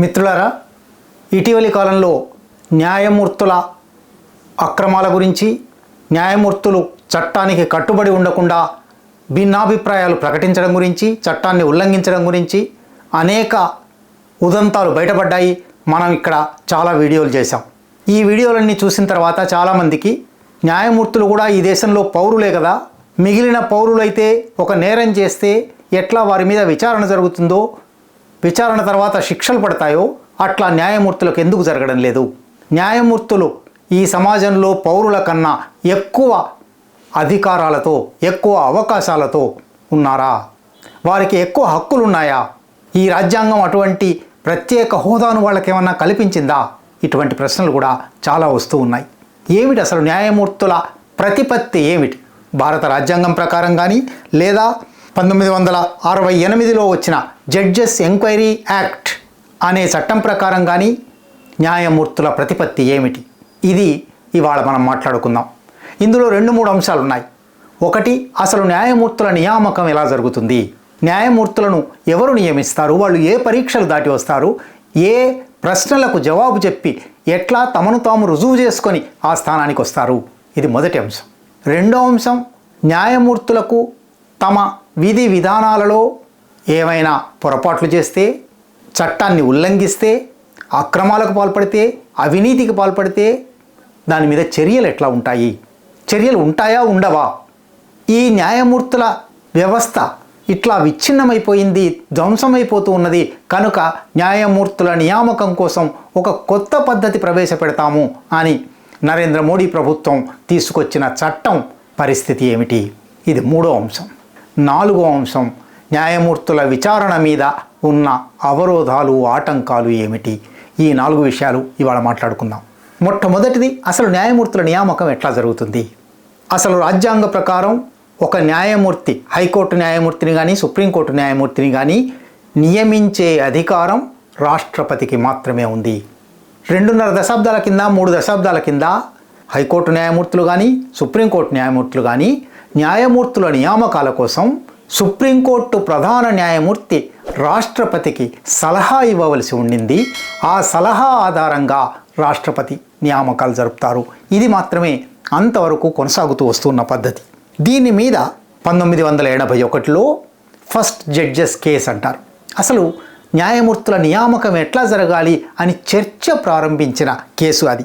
మిత్రులారా ఇటీవలి కాలంలో న్యాయమూర్తుల అక్రమాల గురించి న్యాయమూర్తులు చట్టానికి కట్టుబడి ఉండకుండా భిన్నాభిప్రాయాలు ప్రకటించడం గురించి చట్టాన్ని ఉల్లంఘించడం గురించి అనేక ఉదంతాలు బయటపడ్డాయి. మనం ఇక్కడ చాలా వీడియోలు చేశాం. ఈ వీడియోలన్నీ చూసిన తర్వాత చాలామందికి న్యాయమూర్తులు కూడా ఈ దేశంలో పౌరులే కదా. మిగిలిన పౌరులైతే ఒక నేరం చేస్తే ఎట్లా వారి మీద విచారణ జరుగుతుందో విచారణ తర్వాత శిక్షలు పడతాయో అట్లా న్యాయమూర్తులకు ఎందుకు జరగడం లేదు? న్యాయమూర్తులు ఈ సమాజంలో పౌరుల కన్నా ఎక్కువ అధికారాలతో ఎక్కువ అవకాశాలతో ఉన్నారా? వారికి ఎక్కువ హక్కులు ఉన్నాయా ఈ రాజ్యాంగం అటువంటి ప్రత్యేక హోదాను వాళ్ళకి ఏమన్నా కల్పించిందా? ఇటువంటి ప్రశ్నలు కూడా చాలా వస్తూ ఉన్నాయి. ఏమిటి అసలు న్యాయమూర్తుల ప్రతిపత్తి ఏమిటి? భారత రాజ్యాంగం ప్రకారం కానీ లేదా పంతొమ్మిది వందల అరవై ఎనిమిదిలో వచ్చిన జడ్జెస్ ఎంక్వైరీ యాక్ట్ అనే చట్టం ప్రకారం కానీ న్యాయమూర్తుల ప్రతిపత్తి ఏమిటి? ఇది ఇవాళ మనం మాట్లాడుకుందాం. ఇందులో రెండు మూడు అంశాలు ఉన్నాయి. ఒకటి అసలు న్యాయమూర్తుల నియామకం ఎలా జరుగుతుంది? న్యాయమూర్తులను ఎవరు నియమిస్తారు? వాళ్ళు ఏ పరీక్షలు దాటి వస్తారు? ఏ ప్రశ్నలకు జవాబు చెప్పి ఎట్లా తమను తాము రుజువు చేసుకొని ఆ స్థానానికి వస్తారు? ఇది మొదటి అంశం. రెండో అంశం న్యాయమూర్తులకు తమ విధి విధానాలలో ఏమైనా పొరపాట్లు చేస్తే చట్టాన్ని ఉల్లంఘిస్తే అక్రమాలకు పాల్పడితే అవినీతికి పాల్పడితే దాని మీద చర్యలు ఎట్లా ఉంటాయి? చర్యలు ఉంటాయా ఉండవా? ఈ న్యాయమూర్తుల వ్యవస్థ ఇట్లా విచ్ఛిన్నమైపోయింది ధ్వంసమైపోతూ ఉన్నది. కనుక న్యాయమూర్తుల నియామకం కోసం ఒక కొత్త పద్ధతి ప్రవేశపెడతాము అని నరేంద్ర మోడీ ప్రభుత్వం తీసుకొచ్చిన చట్టం పరిస్థితి ఏమిటి? ఇది మూడో అంశం. నాలుగో అంశం న్యాయమూర్తుల విచారణ మీద ఉన్న అవరోధాలు ఆటంకాలు ఏమిటి? ఈ నాలుగు విషయాలు ఇవాళ మాట్లాడుకుందాం. మొట్టమొదటిది అసలు న్యాయమూర్తుల నియామకం ఎట్లా జరుగుతుంది? అసలు రాజ్యాంగ ప్రకారం ఒక న్యాయమూర్తి హైకోర్టు న్యాయమూర్తిని కానీ సుప్రీంకోర్టు న్యాయమూర్తిని కానీ నియమించే అధికారం రాష్ట్రపతికి మాత్రమే ఉంది. రెండున్నర దశాబ్దాల కింద మూడు దశాబ్దాల కింద హైకోర్టు న్యాయమూర్తులు కానీ సుప్రీంకోర్టు న్యాయమూర్తులు కానీ న్యాయమూర్తుల నియామకాల కోసం సుప్రీంకోర్టు ప్రధాన న్యాయమూర్తి రాష్ట్రపతికి సలహా ఇవ్వవలసి ఉండింది. ఆ సలహా ఆధారంగా రాష్ట్రపతి నియామకాలు జరుపుతారు. ఇది మాత్రమే అంతవరకు కొనసాగుతూ వస్తున్న పద్ధతి. దీని మీద పంతొమ్మిది వందల ఎనభై ఒకటిలో ఫస్ట్ జడ్జెస్ కేస్ అంటారు. అసలు న్యాయమూర్తుల నియామకం ఎట్లా జరగాలి అని చర్చ ప్రారంభించిన కేసు అది.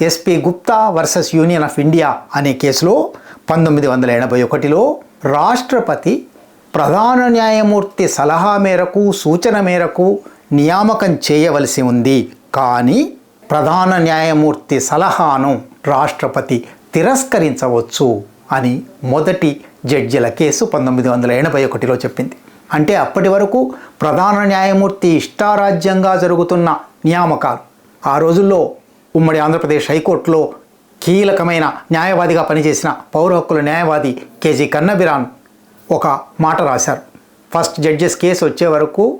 SP Gupta versus union of India అనే కేసులో పంతొమ్మిది వందల ఎనభై ఒకటిలో రాష్ట్రపతి ప్రధాన న్యాయమూర్తి సలహా మేరకు సూచన మేరకు నియామకం చేయవలసి ఉంది. కానీ ప్రధాన న్యాయమూర్తి సలహాను రాష్ట్రపతి తిరస్కరించవచ్చు అని మొదటి జడ్జిల కేసు పంతొమ్మిది వందల ఎనభై ఒకటిలో చెప్పింది. అంటే అప్పటి వరకు ప్రధాన న్యాయమూర్తి ఇష్టారాజ్యంగా జరుగుతున్న నియామకాలు. ఆ రోజుల్లో ఉమ్మడి ఆంధ్రప్రదేశ్ హైకోర్టులో కీలకమైన న్యాయవాదిగా పనిచేసిన పౌర హక్కుల న్యాయవాది కేజీ కన్నబిరాన్ ఒక మాట రాశారు. ఫస్ట్ జడ్జెస్ కేసు వచ్చే వరకు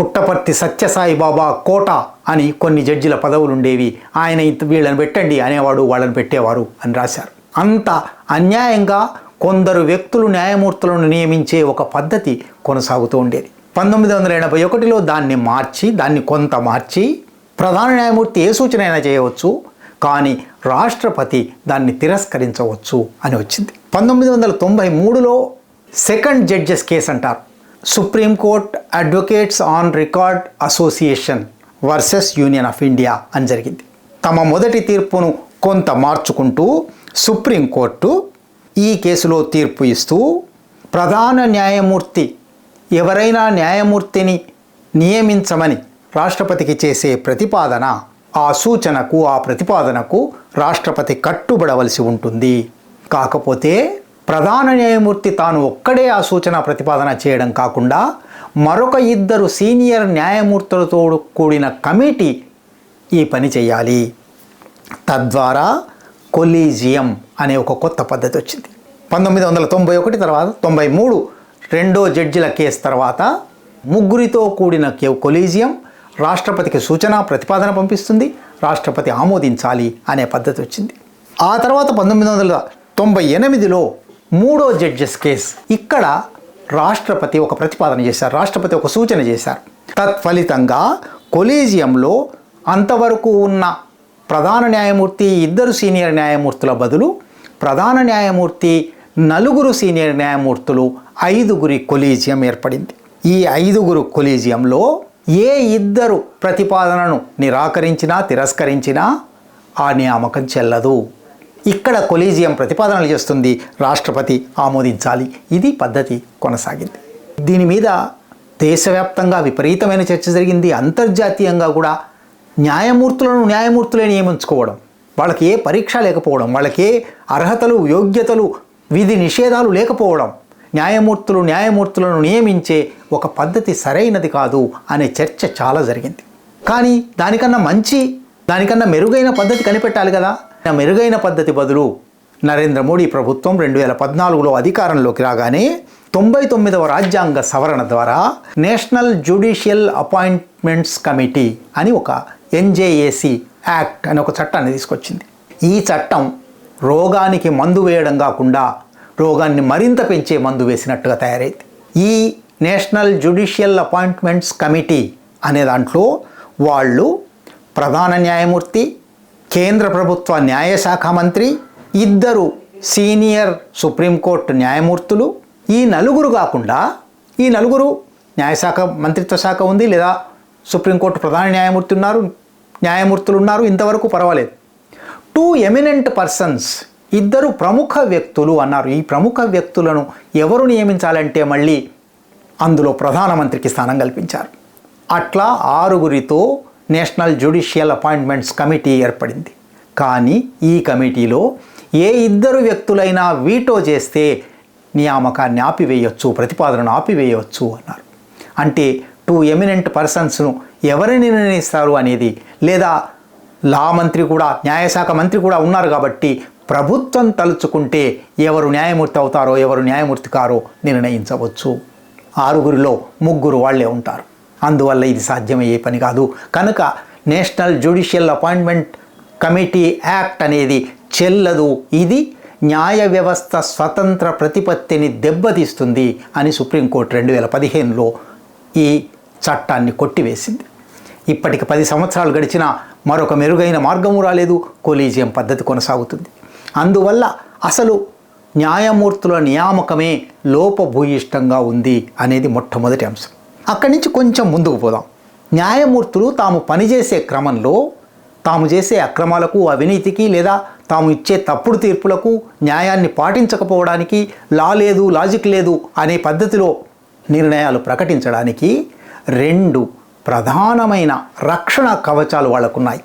పుట్టపర్తి సత్యసాయి బాబా కోట అని కొన్ని జడ్జిల పదవులు ఉండేవి ఆయన ఇంత వీళ్ళని పెట్టండి అనేవాడు వాళ్ళని పెట్టేవారు అని రాశారు. అంత అన్యాయంగా కొందరు వ్యక్తులు న్యాయమూర్తులను నియమించే ఒక పద్ధతి కొనసాగుతూ ఉండేది. పంతొమ్మిది వందల ఎనభై ఒకటిలో దాన్ని మార్చి దాన్ని కొంత మార్చి ప్రధాన న్యాయమూర్తి ఏ సూచన అయినా చేయవచ్చు. కానీ రాష్ట్రపతి దాన్ని తిరస్కరించవచ్చు అని వచ్చింది. పంతొమ్మిది వందల తొంభై మూడులో సెకండ్ జడ్జెస్ కేసు అంటారు. Supreme court advocates on record association versus union of India అని జరిగింది. తమ మొదటి తీర్పును కొంత మార్చుకుంటూ సుప్రీంకోర్టు ఈ కేసులో తీర్పు ఇస్తూ ప్రధాన న్యాయమూర్తి ఎవరైనా న్యాయమూర్తిని నియమించమని రాష్ట్రపతికి చేసే ప్రతిపాదన ఆ సూచనకు ఆ ప్రతిపాదనకు రాష్ట్రపతి కట్టుబడవలసి ఉంటుంది. కాకపోతే ప్రధాన న్యాయమూర్తి తాను ఒక్కడే ఆ సూచన ప్రతిపాదన చేయడం కాకుండా మరొక ఇద్దరు సీనియర్ న్యాయమూర్తులతో కూడిన కమిటీ ఈ పని చేయాలి. తద్వారా కొలీజియం అనే ఒక కొత్త పద్ధతి వచ్చింది. పంతొమ్మిది వందల తొంభై ఒకటి తర్వాత తొంభై మూడు రెండో జడ్జిల కేసు తర్వాత ముగ్గురితో కూడిన కొలీజియం రాష్ట్రపతికి సూచన ప్రతిపాదన పంపిస్తుంది రాష్ట్రపతి ఆమోదించాలి అనే పద్ధతి వచ్చింది. ఆ తర్వాత పంతొమ్మిది వందల తొంభై ఎనిమిదిలో మూడో జడ్జెస్ కేస్ ఇక్కడ రాష్ట్రపతి ఒక ప్రతిపాదన చేశారు రాష్ట్రపతి ఒక సూచన చేశారు. తత్ఫలితంగా కొలీజియంలో అంతవరకు ఉన్న ప్రధాన న్యాయమూర్తి ఇద్దరు సీనియర్ న్యాయమూర్తుల బదులు ప్రధాన న్యాయమూర్తి నలుగురు సీనియర్ న్యాయమూర్తులు ఐదుగురి కొలీజియం ఏర్పడింది. ఈ ఐదుగురు కొలీజియంలో ఏ ఇద్దరు ప్రతిపాదనను నిరాకరించినా తిరస్కరించినా ఆ నియామకం చెల్లదు. ఇక్కడ కొలీజియం ప్రతిపాదనలు చేస్తుంది రాష్ట్రపతి ఆమోదించాలి. ఇది పద్ధతి కొనసాగింది. దీని మీద దేశవ్యాప్తంగా విపరీతమైన చర్చ జరిగింది. అంతర్జాతీయంగా కూడా న్యాయమూర్తులను న్యాయమూర్తులే నియమించుకోవడం వాళ్ళకి ఏ పరీక్ష లేకపోవడం వాళ్ళకి ఏ అర్హతలు యోగ్యతలు విధి నిషేధాలు లేకపోవడం న్యాయమూర్తులు న్యాయమూర్తులను నియమించే ఒక పద్ధతి సరైనది కాదు అనే చర్చ చాలా జరిగింది. కానీ దానికన్నా మంచి దానికన్నా మెరుగైన పద్ధతి కనిపెట్టాలి కదా? మెరుగైన పద్ధతి బదులు నరేంద్ర మోడీ ప్రభుత్వం రెండు వేల పద్నాలుగులో అధికారంలోకి రాగానే తొంభై తొమ్మిదవ రాజ్యాంగ సవరణ ద్వారా నేషనల్ జ్యుడిషియల్ అపాయింట్మెంట్స్ కమిటీ అని ఒక ఎన్జేఏసి యాక్ట్ అని ఒక చట్టాన్ని తీసుకొచ్చింది. ఈ చట్టం రోగానికి మందు వేయడం కాకుండా రోగాన్ని మరింత పెంచే మందు వేసినట్టుగా తయారైంది. ఈ నేషనల్ జ్యుడిషియల్ అపాయింట్మెంట్స్ కమిటీ అనే దాంట్లో వాళ్ళు ప్రధాన న్యాయమూర్తి కేంద్ర ప్రభుత్వ న్యాయశాఖ మంత్రి ఇద్దరు సీనియర్ సుప్రీంకోర్టు న్యాయమూర్తులు ఈ నలుగురు కాకుండా ఈ నలుగురు న్యాయశాఖ మంత్రిత్వ శాఖ ఉంది లేదా సుప్రీంకోర్టు ప్రధాన న్యాయమూర్తి ఉన్నారు న్యాయమూర్తులు ఉన్నారు ఇంతవరకు పర్వాలేదు. టూ ఎమినెంట్ పర్సన్స్ ఇద్దరు ప్రముఖ వ్యక్తులు అన్నారు. ఈ ప్రముఖ వ్యక్తులను ఎవరు నియమించాలంటే మళ్ళీ అందులో ప్రధానమంత్రికి స్థానం కల్పించారు. అట్లా ఆరుగురితో నేషనల్ జ్యుడిషియల్ అపాయింట్మెంట్స్ కమిటీ ఏర్పడింది. కానీ ఈ కమిటీలో ఏ ఇద్దరు వ్యక్తులైనా వీటో చేస్తే నియామకాన్ని ఆపివేయొచ్చు ప్రతిపాదనను ఆపివేయవచ్చు అన్నారు. అంటే టూ ఎమినెంట్ పర్సన్స్ను ఎవరిని నిర్ణయిస్తారు అనేది లేదా లా మంత్రి కూడా న్యాయశాఖ మంత్రి కూడా ఉన్నారు కాబట్టి ప్రభుత్వం తలుచుకుంటే ఎవరు న్యాయమూర్తి అవుతారో ఎవరు న్యాయమూర్తి కారో నిర్ణయించవచ్చు. ఆరుగురిలో ముగ్గురు వాళ్ళే ఉంటారు. అందువల్ల ఇది సాధ్యమయ్యే పని కాదు. కనుక national judicial appointment committee act అనేది చెల్లదు. ఇది న్యాయ వ్యవస్థ స్వతంత్ర ప్రతిపత్తిని దెబ్బతీస్తుంది అని సుప్రీంకోర్టు రెండు వేల పదిహేనులో ఈ చట్టాన్ని కొట్టివేసింది. ఇప్పటికి పది సంవత్సరాలు గడిచినా మరొక మెరుగైన మార్గము రాలేదు. కొలీజియం పద్ధతి కొనసాగుతుంది. అందువల్ల అసలు న్యాయమూర్తుల నియామకమే లోపభూయిష్టంగా ఉంది అనేది మొట్టమొదటి అంశం. అక్కడి నుంచి కొంచెం ముందుకు పోదాం. న్యాయమూర్తులు తాము పనిచేసే క్రమంలో తాము చేసే అక్రమాలకు అవినీతికి లేదా తాము ఇచ్చే తప్పుడు తీర్పులకు న్యాయాన్ని పాటించకపోవడానికి లా లేదు లాజిక్ లేదు అనే పద్ధతిలో నిర్ణయాలు ప్రకటించడానికి రెండు ప్రధానమైన రక్షణ కవచాలు వాళ్ళకున్నాయి.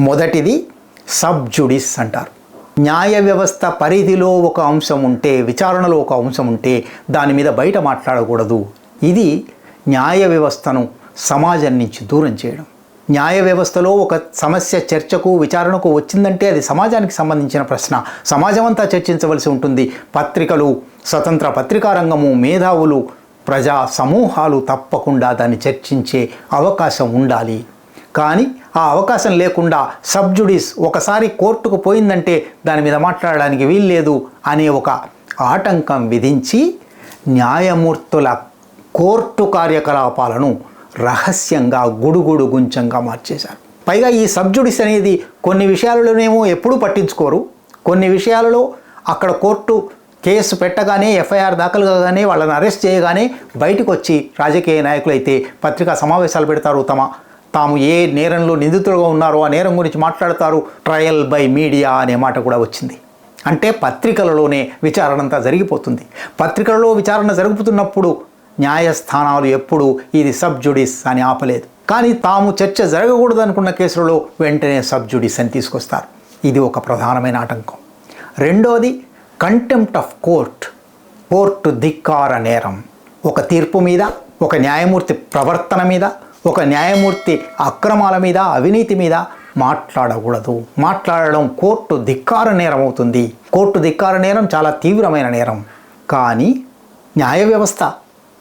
మొదటిది సబ్ జుడిస్ అంటారు. న్యాయ వ్యవస్థ పరిధిలో ఒక అంశం ఉంటే విచారణలో ఒక అంశం ఉంటే దాని మీద బయట మాట్లాడకూడదు. ఇది న్యాయ వ్యవస్థను సమాజం నుంచి దూరం చేయడం. న్యాయ వ్యవస్థలో ఒక సమస్య చర్చకు విచారణకు వచ్చిందంటే అది సమాజానికి సంబంధించిన ప్రశ్న. సమాజం అంతా చర్చించవలసి ఉంటుంది. పత్రికలు స్వతంత్ర పత్రికా రంగము మేధావులు ప్రజా సమూహాలు తప్పకుండా దాన్ని చర్చించే అవకాశం ఉండాలి. కానీ ఆ అవకాశం లేకుండా సబ్జుడిస్ ఒకసారి కోర్టుకు పోయిందంటే దాని మీద మాట్లాడడానికి వీల్లేదు అనే ఒక ఆటంకం విధించి న్యాయమూర్తుల కోర్టు కార్యకలాపాలను రహస్యంగా గుడుగుడు గుంచంగా మార్చేశారు. పైగా ఈ సబ్జుడిస్ అనేది కొన్ని విషయాలలోనేమో ఎప్పుడూ పట్టించుకోరు. కొన్ని విషయాలలో అక్కడ కోర్టు కేసు పెట్టగానే ఎఫ్ఐఆర్ దాఖలు కాగానే వాళ్ళని అరెస్ట్ చేయగానే బయటకు వచ్చి రాజకీయ నాయకులైతే పత్రికా సమావేశాలు పెడతారు. తమ తాము ఏ నేరంలో నిందితులుగా ఉన్నారో ఆ నేరం గురించి మాట్లాడతారు. ట్రయల్ బై మీడియా అనే మాట కూడా వచ్చింది. అంటే పత్రికలలోనే విచారణ అంతా జరిగిపోతుంది. పత్రికలలో విచారణ జరుగుతున్నప్పుడు న్యాయస్థానాలు ఎప్పుడు ఇది సబ్ జుడిస్ అని ఆపలేదు. కానీ తాము చర్చ జరగకూడదు అనుకున్న కేసులలో వెంటనే సబ్ జుడిస్ అని తీసుకొస్తారు. ఇది ఒక ప్రధానమైన ఆటంకం. రెండోది కంటెంప్ట్ ఆఫ్ కోర్ట్ కోర్టు ధిక్కార నేరం. ఒక తీర్పు మీద ఒక న్యాయమూర్తి ప్రవర్తన మీద ఒక న్యాయమూర్తి అక్రమాల మీద అవినీతి మీద మాట్లాడకూడదు. మాట్లాడడం కోర్టు ధిక్కార నేరం అవుతుంది. కోర్టు ధిక్కార నేరం చాలా తీవ్రమైన నేరం. కానీ న్యాయ వ్యవస్థ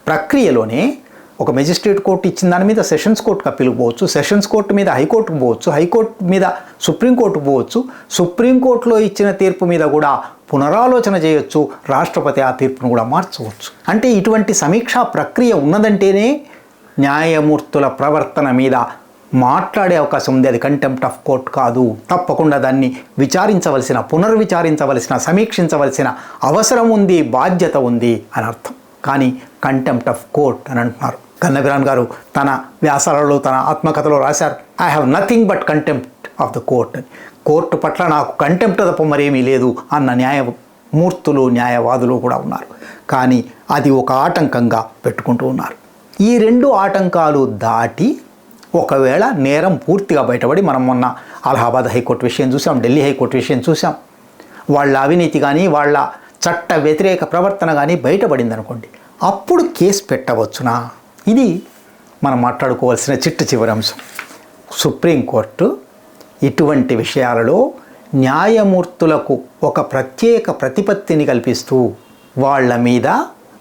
ప్రక్రియలోనే ఒక మెజిస్ట్రేట్ కోర్టు ఇచ్చిన దాని మీద సెషన్స్ కోర్టుకు అప్పీల్కి పోవచ్చు సెషన్స్ కోర్టు మీద హైకోర్టుకు పోవచ్చు హైకోర్టు మీద సుప్రీంకోర్టుకు పోవచ్చు సుప్రీంకోర్టులో ఇచ్చిన తీర్పు మీద కూడా పునరాలోచన చేయొచ్చు రాష్ట్రపతి ఆ తీర్పును కూడా మార్చవచ్చు. అంటే ఇటువంటి సమీక్షా ప్రక్రియ ఉన్నదంటేనే న్యాయమూర్తుల ప్రవర్తన మీద మాట్లాడే అవకాశం ఉంది. అది కంటెంప్ట్ ఆఫ్ కోర్ట్ కాదు. తప్పకుండా దాన్ని విచారించవలసిన పునర్విచారించవలసిన సమీక్షించవలసిన అవసరం ఉంది బాధ్యత ఉంది అని అర్థం. కానీ కంటెంప్ట్ ఆఫ్ కోర్ట్ అని అంటున్నారు. కన్నబిరాన్ గారు తన వ్యాసాలలో తన ఆత్మకథలో రాశారు. I have nothing but contempt of the court అని. కోర్టు పట్ల నాకు కంటెంప్ట్ తప్ప మరేమీ లేదు అన్న న్యాయమూర్తులు న్యాయవాదులు కూడా ఉన్నారు. కానీ అది ఒక ఆటంకంగా పెట్టుకుంటూ ఉన్నారు. ఈ రెండు ఆటంకాలు దాటి ఒకవేళ నేరం పూర్తిగా బయటపడి మనం మొన్న అలహాబాద్ హైకోర్టు విషయం చూసాం ఢిల్లీ హైకోర్టు విషయం చూసాం. వాళ్ళ అవినీతి కానీ వాళ్ళ చట్ట వ్యతిరేక ప్రవర్తన కానీ బయటపడింది అనుకోండి అప్పుడు కేసు పెట్టవచ్చునా? ఇది మనం మాట్లాడుకోవాల్సిన చిట్ట చివరి అంశం. సుప్రీంకోర్టు ఇటువంటి విషయాలలో న్యాయమూర్తులకు ఒక ప్రత్యేక ప్రతిపత్తిని కల్పిస్తూ వాళ్ళ మీద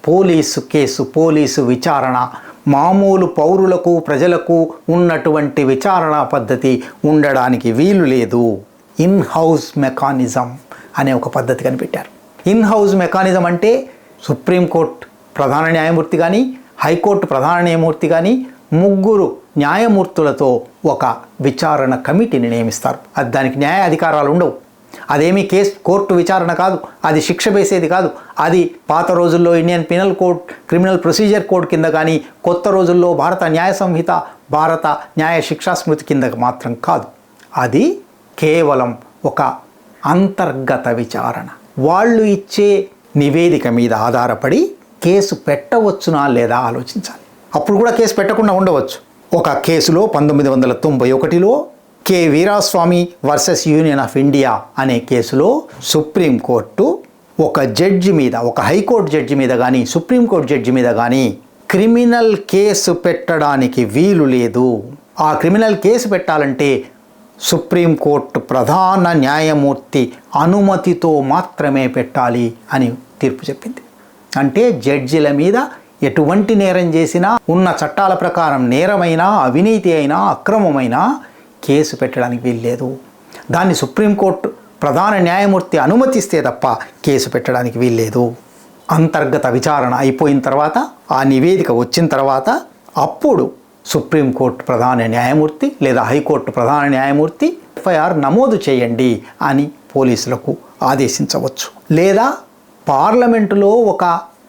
పోలీసు కేసు పోలీసు విచారణ మామూలు పౌరులకు ప్రజలకు ఉన్నటువంటి విచారణ పద్ధతి ఉండడానికి వీలు లేదు. ఇన్ హౌస్ మెకానిజం అనే ఒక పద్ధతి కనిపెట్టారు. ఇన్ హౌస్ మెకానిజం అంటే సుప్రీంకోర్టు ప్రధాన న్యాయమూర్తి కానీ హైకోర్టు ప్రధాన న్యాయమూర్తి కానీ ముగ్గురు న్యాయమూర్తులతో ఒక విచారణ కమిటీని నియమిస్తారు. అది దానికి న్యాయ అధికారాలు ఉండవు. అదేమీ కేసు కోర్టు విచారణ కాదు. అది శిక్ష వేసేది కాదు. అది పాత రోజుల్లో Indian penal code criminal procedure code కింద కానీ కొత్త రోజుల్లో భారత న్యాయ సంహిత భారత న్యాయ శిక్షా స్మృతి కింద మాత్రం కాదు. అది కేవలం ఒక అంతర్గత విచారణ. వాళ్ళు ఇచ్చే నివేదిక మీద ఆధారపడి కేసు పెట్టవచ్చునా లేదా ఆలోచించాలి. అప్పుడు కూడా కేసు పెట్టకుండా ఉండవచ్చు. ఒక కేసులో పంతొమ్మిది వందల తొంభై ఒకటిలో K. Veeraswamy versus union of India అనే కేసులో సుప్రీంకోర్టు ఒక జడ్జి మీద ఒక హైకోర్టు జడ్జి మీద కానీ సుప్రీంకోర్టు జడ్జి మీద కానీ క్రిమినల్ కేసు పెట్టడానికి వీలు లేదు. ఆ క్రిమినల్ కేసు పెట్టాలంటే సుప్రీంకోర్టు ప్రధాన న్యాయమూర్తి అనుమతితో మాత్రమే పెట్టాలి అని తీర్పు చెప్పింది. అంటే జడ్జిల మీద ఎటువంటి నేరం చేసినా ఉన్న చట్టాల ప్రకారం నేరమైనా అవినీతి అయినా అక్రమమైనా కేసు పెట్టడానికి వీల్లేదు దాన్ని సుప్రీంకోర్టు ప్రధాన న్యాయమూర్తి అనుమతిస్తే తప్ప కేసు పెట్టడానికి వీల్లేదు. అంతర్గత విచారణ అయిపోయిన తర్వాత ఆ నివేదిక వచ్చిన తర్వాత అప్పుడు సుప్రీంకోర్టు ప్రధాన న్యాయమూర్తి లేదా హైకోర్టు ప్రధాన న్యాయమూర్తి ఎఫ్ఐఆర్ నమోదు చేయండి అని పోలీసులకు ఆదేశించవచ్చు. లేదా పార్లమెంటులో ఒక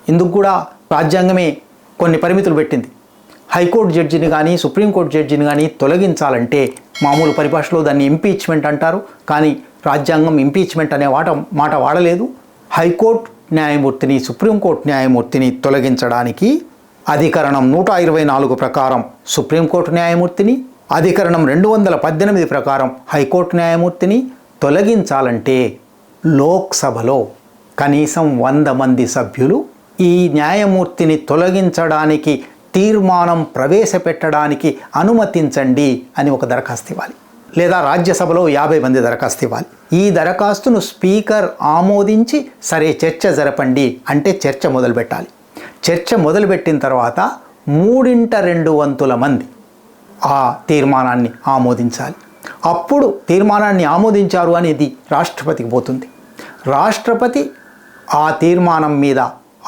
ఇందుకు కూడా రాజ్యాంగమే కొన్ని పరిమితులు పెట్టింది. హైకోర్టు జడ్జిని కానీ సుప్రీంకోర్టు జడ్జిని కానీ తొలగించాలంటే మామూలు పరిభాషలో దాన్ని ఇంపీచ్మెంట్ అంటారు. కానీ రాజ్యాంగం ఇంపీచ్మెంట్ అనే వాట మాట వాడలేదు. హైకోర్టు న్యాయమూర్తిని సుప్రీంకోర్టు న్యాయమూర్తిని తొలగించడానికి అధికరణం నూట ఇరవై నాలుగు ప్రకారం సుప్రీంకోర్టు న్యాయమూర్తిని అధికరణం రెండు వందల పద్దెనిమిది ప్రకారం హైకోర్టు న్యాయమూర్తిని తొలగించాలంటే లోక్సభలో కనీసం వంద మంది సభ్యులు ఈ న్యాయమూర్తిని తొలగించడానికి తీర్మానం ప్రవేశపెట్టడానికి అనుమతించండి అని ఒక దరఖాస్తు ఇవ్వాలి. లేదా రాజ్యసభలో యాభై మంది దరఖాస్తు ఇవ్వాలి. ఈ దరఖాస్తును స్పీకర్ ఆమోదించి సరే చర్చ జరపండి అంటే చర్చ మొదలుపెట్టాలి. చర్చ మొదలుపెట్టిన తర్వాత మూడింట రెండు వంతుల మంది ఆ తీర్మానాన్ని ఆమోదించాలి. అప్పుడు తీర్మానాన్ని ఆమోదించారు అనేది రాష్ట్రపతికి పోతుంది. రాష్ట్రపతి ఆ తీర్మానం మీద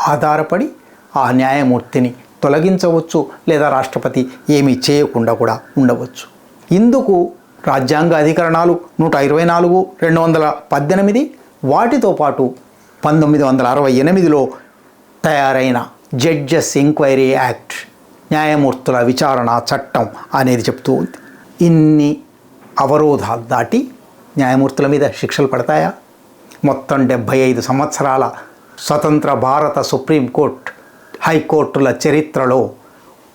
ఆధారపడి ఆ న్యాయమూర్తిని తొలగించవచ్చు లేదా రాష్ట్రపతి ఏమీ చేయకుండా కూడా ఉండవచ్చు. ఇందుకు రాజ్యాంగ అధికరణాలు నూట ఇరవై నాలుగు రెండు వందల పద్దెనిమిది వాటితో పాటు పంతొమ్మిది వందల అరవై ఎనిమిదిలో తయారైన జడ్జెస్ ఎంక్వైరీ యాక్ట్ న్యాయమూర్తుల విచారణ చట్టం అనేది చెప్తూ ఉంది. ఇన్ని అవరోధాలు దాటి న్యాయమూర్తుల మీద శిక్షలు పడతాయా? మొత్తం డెబ్భై ఐదు సంవత్సరాల స్వతంత్ర భారత సుప్రీంకోర్టు హైకోర్టుల చరిత్రలో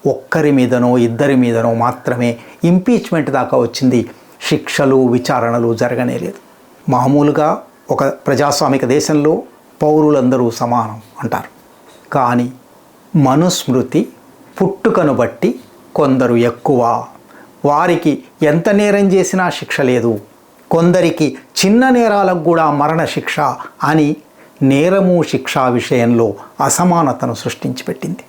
ఒక్కరి మీదనో ఇద్దరి మీదనో మాత్రమే ఇంపీచ్మెంట్ దాకా వచ్చింది శిక్షలు విచారణలు జరగనే లేదు. మామూలుగా ఒక ప్రజాస్వామిక దేశంలో పౌరులందరూ సమానం అంటారు. కానీ మనుస్మృతి పుట్టుకను బట్టి కొందరు ఎక్కువ. వారికి ఎంత నేరం చేసినా శిక్ష లేదు. కొందరికి చిన్న నేరాలకు కూడా మరణ శిక్ష అని నేరము శిక్షా విషయంలో అసమానతను సృష్టించి పెట్టింది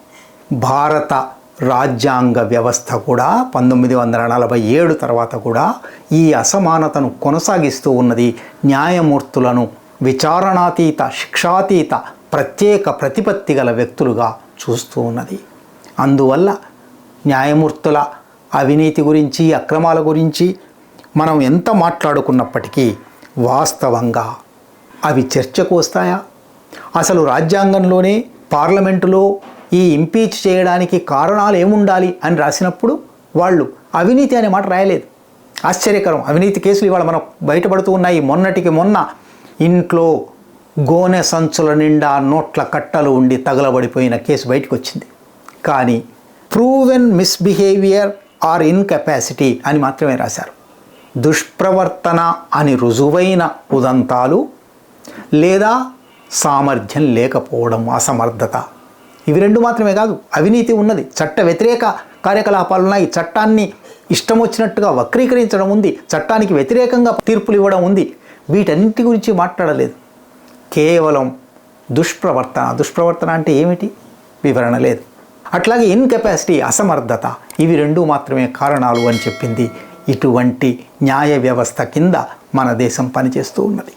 భారత రాజ్యాంగ వ్యవస్థ కూడా పంతొమ్మిది వందల నలభై ఏడు తర్వాత కూడా ఈ అసమానతను కొనసాగిస్తూ ఉన్నది. న్యాయమూర్తులను విచారణాతీత శిక్షాతీత ప్రత్యేక ప్రతిపత్తి గల వ్యక్తులుగా చూస్తూ ఉన్నది. అందువల్ల న్యాయమూర్తుల అవినీతి గురించి అక్రమాల గురించి మనం ఎంత మాట్లాడుకున్నప్పటికీ వాస్తవంగా అవి చర్చకు వస్తాయా? అసలు రాజ్యాంగంలోనే పార్లమెంటులో ఈ ఇంపీచ్ చేయడానికి కారణాలు ఏముండాలి అని రాసినప్పుడు వాళ్ళు అవినీతి అనే మాట రాయలేదు. ఆశ్చర్యకరం. అవినీతి కేసులు ఇవాళ మనం బయటపడుతూ ఉన్నాయి. మొన్నటికి మొన్న ఇంట్లో గోనె సంచుల నిండా నోట్ల కట్టలు ఉండి తగలబడిపోయిన కేసు బయటకు వచ్చింది కానీ ప్రూవెన్ మిస్బిహేవియర్ ఆర్ ఇన్కెపాసిటీ అని మాత్రమే రాశారు. దుష్ప్రవర్తన అని రుజువైన ఉదంతాలు లేదా సామర్థ్యం లేకపోవడం అసమర్థత ఇవి రెండు మాత్రమే కాదు అవినీతి ఉన్నది. చట్ట వ్యతిరేక కార్యకలాపాలు ఉన్నాయి. చట్టాన్ని ఇష్టం వచ్చినట్టుగా వక్రీకరించడం ఉంది. చట్టానికి వ్యతిరేకంగా తీర్పులు ఇవ్వడం ఉంది. వీటన్నిటి గురించి మాట్లాడలేదు. కేవలం దుష్ప్రవర్తన. దుష్ప్రవర్తన అంటే ఏమిటి? వివరణ లేదు. అట్లాగే ఇన్కెపాసిటీ అసమర్థత ఇవి రెండు మాత్రమే కారణాలు అని చెప్పింది. ఇటువంటి న్యాయ వ్యవస్థ కింద మన దేశం పనిచేస్తూ ఉన్నది.